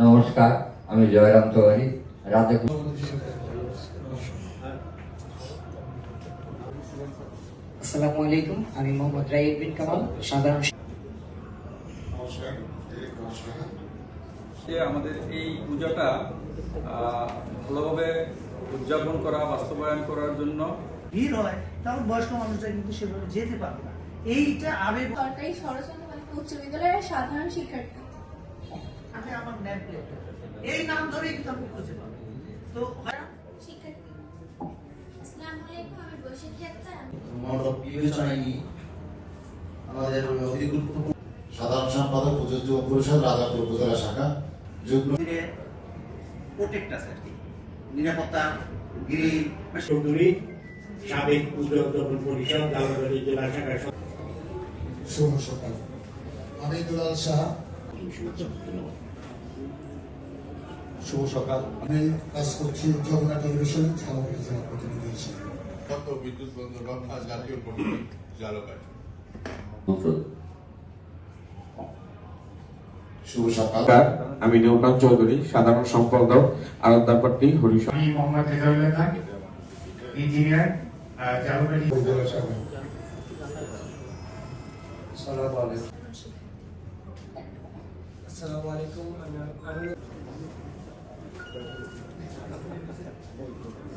নমস্কার আমি জয়রাম তেওয়ারি রাতে আসসালামু আলাইকুম আমি মোহাম্মদ রাইদ বিন কামাল সাধারণ সে আমাদের এই পূজাটা আহ, ভালোভাবে উদযাপন করা বাস্তবায়ন করার জন্য ভিড় হয় তখন বয়স্ক মানুষরা কিন্তু সেভাবে যেতে পারবে না। এইটা আবেগ সরকারি সরস্বতী বালিকা উচ্চ বিদ্যালয়ের সাধারণ শিক্ষার্থী? আমি আমার নেম এই নাম ধরেই কিন্তু আপনি খুঁজে তো শিক্ষার্থী। আসসালামু আলাইকুম আমি বৈশাখী আক্তার। আমি বিবেচনায় নিয়ে আমাদের অতি গুরুত্বপূর্ণ সাধারণ সম্পাদক প্রযোজ্য পরিষদ রাজাপুর উপজেলা শাখা যুগ্ম প্রোটেক্ট আছে নিরাপত্তা গ্রিল চৌধুরী সাবেক উদ্যোগ পরিষদ জেলা শাখার শুভ সকাল। আমি দুলাল শাহ শুভ সকাল। আমি কাজ করছি যমুনা টেলিভিশন জেলা প্রতিনিধি হিসেবে। বিদ্যুৎ বন্ধুগণ জাতীয় কমিটি জালকাঠি শুভ সকাল। আমি নৌকান চৌধুরী সাধারণ সম্পাদক আরাধ্যাপট্টি হরিশ আমি মোহাম্মদ রেজাউল্লাহ খান ইঞ্জিনিয়ার জালুবাড়ি উপজেলা শাখা